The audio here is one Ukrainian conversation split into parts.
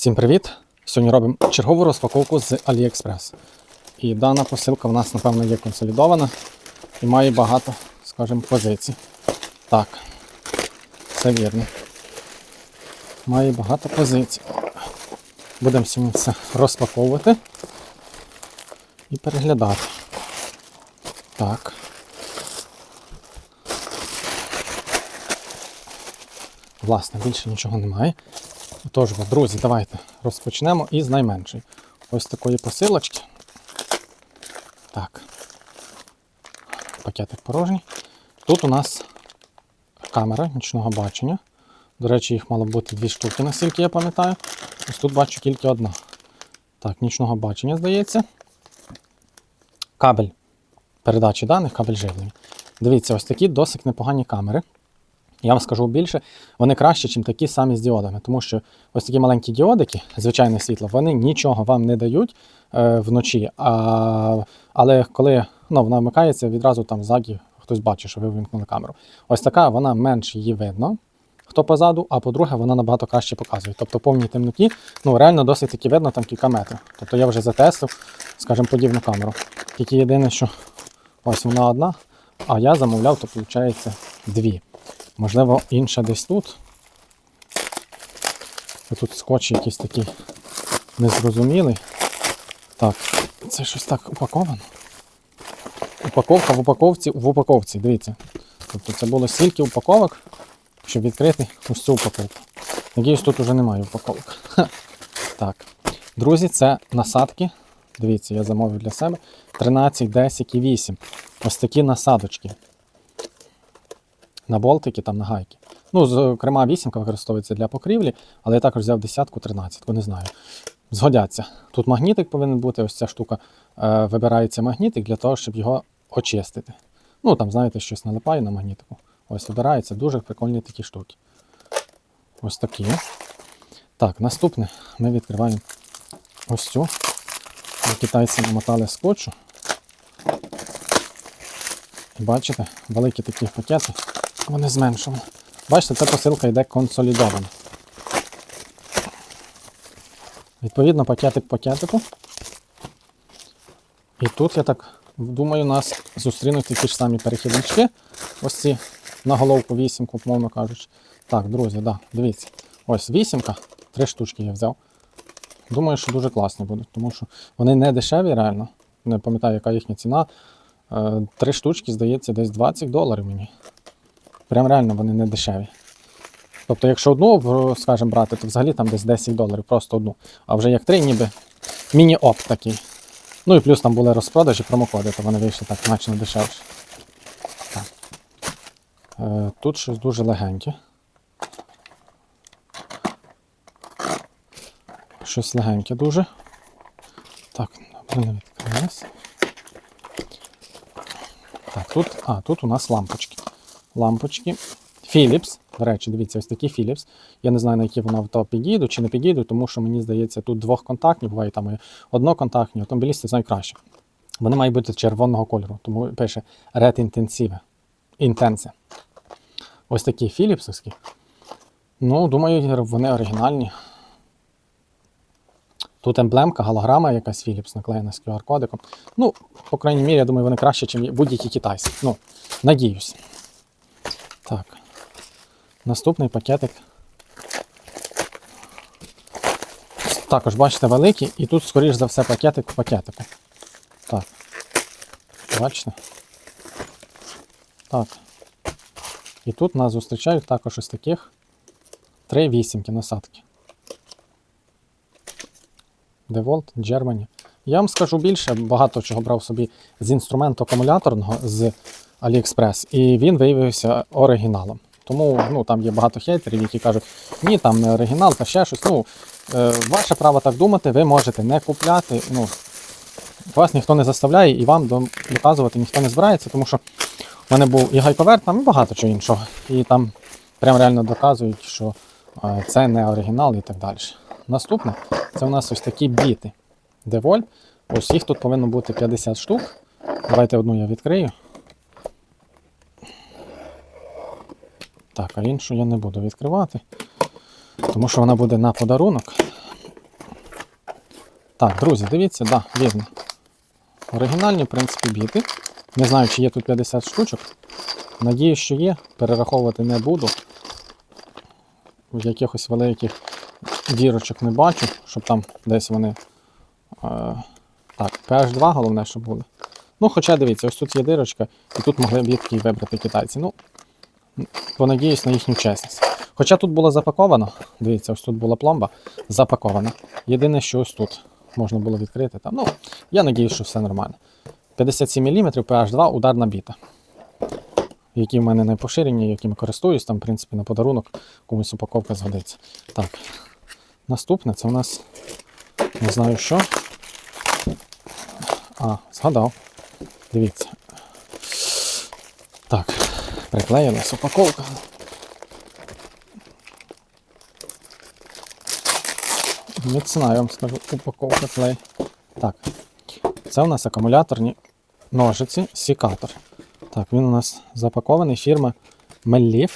Всім привіт! Сьогодні робимо чергову розпаковку з AliExpress. І дана посилка в нас, напевно, є консолідована і має багато, скажімо, позицій. Так, це вірно. Має багато позицій. Будемо сьогодні це розпаковувати і переглядати. Так. Власне, більше нічого немає. Тож, друзі, давайте розпочнемо із найменшої. Ось такої посилочки. Так. Пакетик порожній. Тут у нас камера нічного бачення. До речі, їх мало бути дві штуки, наскільки я пам'ятаю. Ось тут бачу тільки одна. Так, нічного бачення, здається. Кабель передачі даних, кабель живлення. Дивіться, ось такі досить непогані камери. Я вам скажу більше, вони краще, ніж такі самі з діодами, тому що ось такі маленькі діодики, звичайне світло, вони нічого вам не дають е, вночі. А, але коли ну, вона вмикається, відразу там ззаді хтось бачить, що ви вимкнули камеру. Ось така вона менш її видно, хто позаду, а по-друге, вона набагато краще показує. Тобто повній темноті, ну реально досить таки видно там кілька метрів. Тобто я вже затестив, скажімо, подібну камеру. Тільки єдине, що ось вона одна, а я замовляв, то виходить дві. Можливо, інша десь тут. Тут скотч якийсь такий незрозумілий. Так, це щось так упаковано. Упаковка в упаковці в упаковці, дивіться. Тобто це було стільки упаковок, щоб відкрити ось цю упаковку. Надіюсь, тут вже немає упаковок. Ха. Так. Друзі, це насадки. Дивіться, я замовив для себе 13, 10 і 8. Ось такі насадочки на болтики, там на гайки. Ну, зокрема, вісімка використовується для покрівлі, але я також взяв десятку, тринадцятку, не знаю. Згодяться. Тут магнітик повинен бути, ось ця штука. Е, вибирається магнітик для того, щоб його очистити. Ну, там, знаєте, щось налипає на магнітику. Ось вибирається дуже прикольні такі штуки. Ось такі. Так, наступне ми відкриваємо ось цю. Китайці намотали скотчу. Бачите, великі такі пакети. Вони зменшені. Бачите, ця посилка йде консолідована. Відповідно, пакетик пакетику. І тут, я так думаю, нас зустрінуть такі ж самі перехіднички. Ось ці на головку вісімку, мовно кажучи. Так, друзі, да, дивіться. Ось вісімка, три штучки я взяв. Думаю, що дуже класні будуть, тому що вони не дешеві реально. Не пам'ятаю, яка їхня ціна. Е, Три штучки, здається, десь 20 доларів мені. Прям реально вони не дешеві. Тобто, якщо одну, скажімо, брати, то взагалі там десь 10 доларів, просто одну. А вже як три, ніби міні-оп такий. Ну і плюс там були розпродажі, промокоди, то вони вийшли так значно дешевше. Так. Е, тут щось дуже легеньке. Щось легеньке дуже. Так, не відкрилось. Так, тут, а, тут у нас лампочки. Лампочки. Philips. До речі, дивіться, ось такі Philips. Я не знаю, на які вона в то підійду чи не підійду, тому що мені здається, тут двохконтактні, буває там і одноконтактні, автомобілісти знають краще. Вони мають бути червоного кольору, тому пише Red Intensive. Intense. Ось такі філіпсовські. Ну, думаю, вони оригінальні. Тут емблемка, голограма якась Philips наклеєна з QR-кодиком. Ну, по крайній мірі, я думаю, вони краще, ніж будь-які китайські. Ну, надіюсь. Так. Наступний пакетик. Також, бачите, великий, і тут, скоріш за все, пакетик в пакетику. Так. Бачите? Так. І тут нас зустрічають також ось таких три вісімки насадки. DeWalt Germany. Я вам скажу більше, багато чого брав собі з інструменту акумуляторного з AliExpress, і він виявився оригіналом. Тому ну, там є багато хейтерів, які кажуть, ні, там не оригінал та ще щось. Ну, е, Ваше право так думати, ви можете не купляти. Ну, Вас ніхто не заставляє і вам доказувати ніхто не збирається, тому що в мене був і гайковерт, там і багато чого іншого. І там прям реально доказують, що е, це не оригінал і так далі. Наступне це у нас ось такі біти. Деволь. Ось їх тут повинно бути 50 штук. Давайте одну я відкрию. Так, а іншу я не буду відкривати, тому що вона буде на подарунок. Так, друзі, дивіться, да, видно. Оригінальні, в принципі, біти. Не знаю, чи є тут 50 штучок. Надію, що є. Перераховувати не буду. Якихось великих дірочок не бачу, щоб там десь вони. Е, так, PH2 головне, щоб були. Ну, хоча дивіться, ось тут є дирочка, і тут могли б вибрати китайці. Ну, понадіюсь на їхню чесність. Хоча тут було запаковано, дивіться, ось тут була пломба запакована. Єдине, що ось тут можна було відкрити. Там. Ну, я надіюсь, що все нормально. 57 мм PH2 ударна біта. Які в мене найпоширені, якими користуюсь, там, в принципі, на подарунок комусь упаковка згодиться. Так. Наступне це у нас не знаю що. А, згадав. Дивіться. Приклеїлась упаковка. Міцна, я вам скажу, упаковка клей. Так. Це у нас акумуляторні ножиці, сікатор. Так, він у нас запакований фірма Melleaf.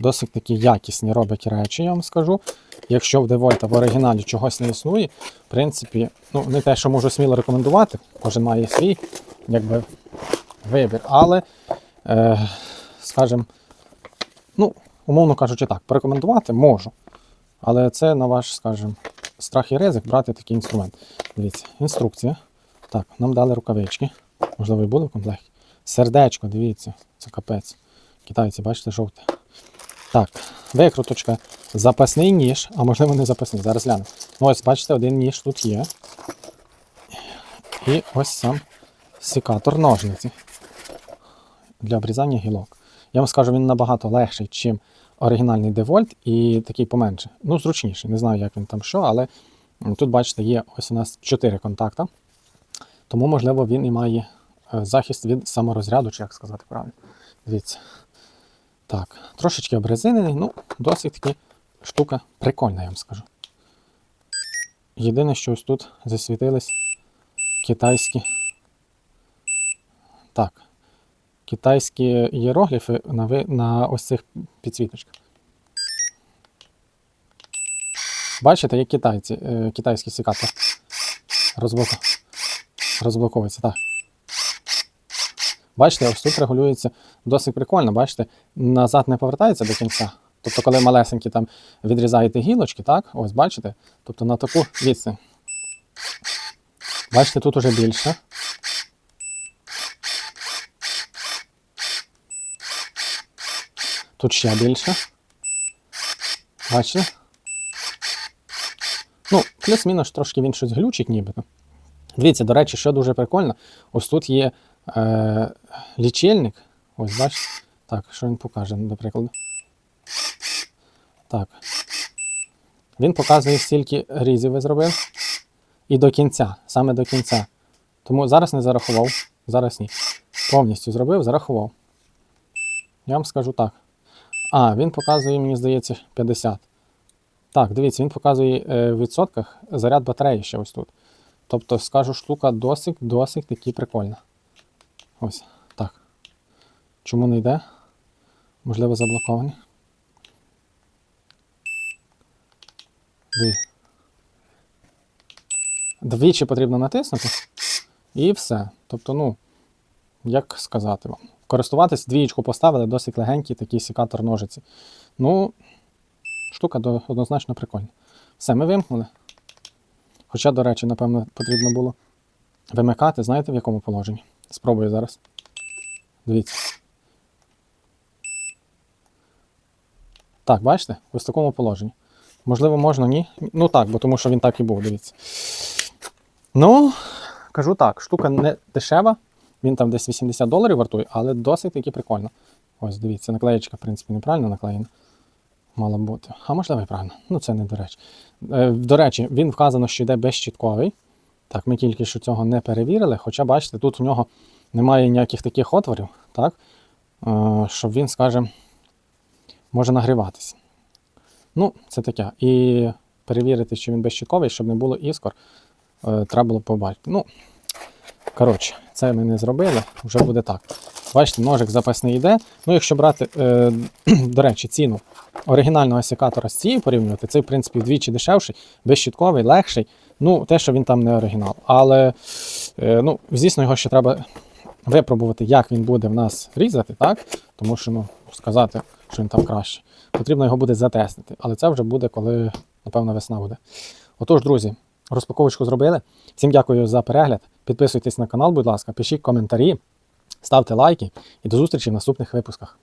Досить такі якісні робить речі, я вам скажу. Якщо в Девольта в оригіналі чогось не існує, в принципі, ну не те, що можу сміло рекомендувати, кожен має свій якби, вибір. Але, е, скажімо, ну, умовно кажучи так, порекомендувати можу. Але це на ваш, скажімо, страх і ризик брати такий інструмент. Дивіться, інструкція. Так, нам дали рукавички. Можливо, і буде в комплекті. Сердечко, дивіться, це капець. Китайці, бачите, жовте. Так, викруточка, запасний ніж, а можливо не запасний. Зараз глянемо. Ну, ось, бачите, один ніж тут є. І ось сам секатор ножниці для обрізання гілок. Я вам скажу, він набагато легший, ніж оригінальний Девольт і такий поменше. Ну, зручніший. Не знаю, як він там що, але тут, бачите, є ось у нас 4 контакта. Тому, можливо, він і має е, захист від саморозряду, чи як сказати правильно. Дивіться. Так, трошечки обрезинений, ну, досить таки штука прикольна, я вам скажу. Єдине, що ось тут засвітились китайські. Так. Китайські ієрогліфи на, ви- на ось цих підсвіточках. Бачите, як китайці, е, китайський секатор розблоку... розблоковується, так. Бачите, ось тут регулюється досить прикольно, бачите, назад не повертається до кінця. Тобто, коли малесенькі там відрізаєте гілочки, так, ось бачите, тобто на таку відстань. Бачите, тут уже більше. Тут ще більше. Бачите? Ну, плюс-мінус трошки він щось глючить нібито. Дивіться, до речі, що дуже прикольно. Ось тут є е, лічильник. Ось, бачите? Так, що він покаже, до прикладу. Так. Він показує, стільки різів ви зробив. І до кінця, саме до кінця. Тому зараз не зарахував. Зараз ні. Повністю зробив, зарахував. Я вам скажу так. А, він показує, мені здається, 50. Так, дивіться, він показує е, в відсотках заряд батареї ще ось тут. Тобто, скажу, штука досить, досить таки прикольна. Ось так. Чому не йде? Можливо, заблокований. Дивіться. Двічі потрібно натиснути. І все. Тобто, ну, як сказати вам. Користуватись двієчку поставили, досить легенький такий секатор ножиці. Ну, штука однозначно прикольна. Все, ми вимкнули. Хоча, до речі, напевно, потрібно було вимикати, знаєте в якому положенні? Спробую зараз. Дивіться. Так, бачите? Ось в такому положенні. Можливо, можна, ні. Ну так, бо тому що він так і був, дивіться. Ну, кажу так, штука не дешева. Він там десь 80 доларів вартує, але досить таки прикольно. Ось, дивіться, наклеєчка, в принципі, неправильно наклеєна. Мала бути. А можливо і правильно. Ну, це не до речі. Е, до речі, він вказано, що йде безщітковий. Так, ми тільки що цього не перевірили, хоча, бачите, тут у нього немає ніяких таких отворів, так? Е, щоб він, скажімо, може нагріватися. Ну, це таке. І перевірити, що він безщітковий, щоб не було іскор, е, треба було побачити. Ну, Коротше, це ми не зробили, вже буде так. Бачите, ножик запасний йде. Ну, якщо брати, е, до речі, ціну оригінального секатора з цією порівнювати, цей, в принципі, вдвічі дешевший, безщітковий, легший. Ну, те, що він там не оригінал. Але, е, ну, звісно, його ще треба випробувати, як він буде в нас різати, так? Тому що, ну, сказати, що він там краще. Потрібно його буде затестити. Але це вже буде, коли, напевно, весна буде. Отож, друзі, розпаковочку зробили. Всім дякую за перегляд. Підписуйтесь на канал, будь ласка, пишіть коментарі, ставте лайки і до зустрічі в наступних випусках.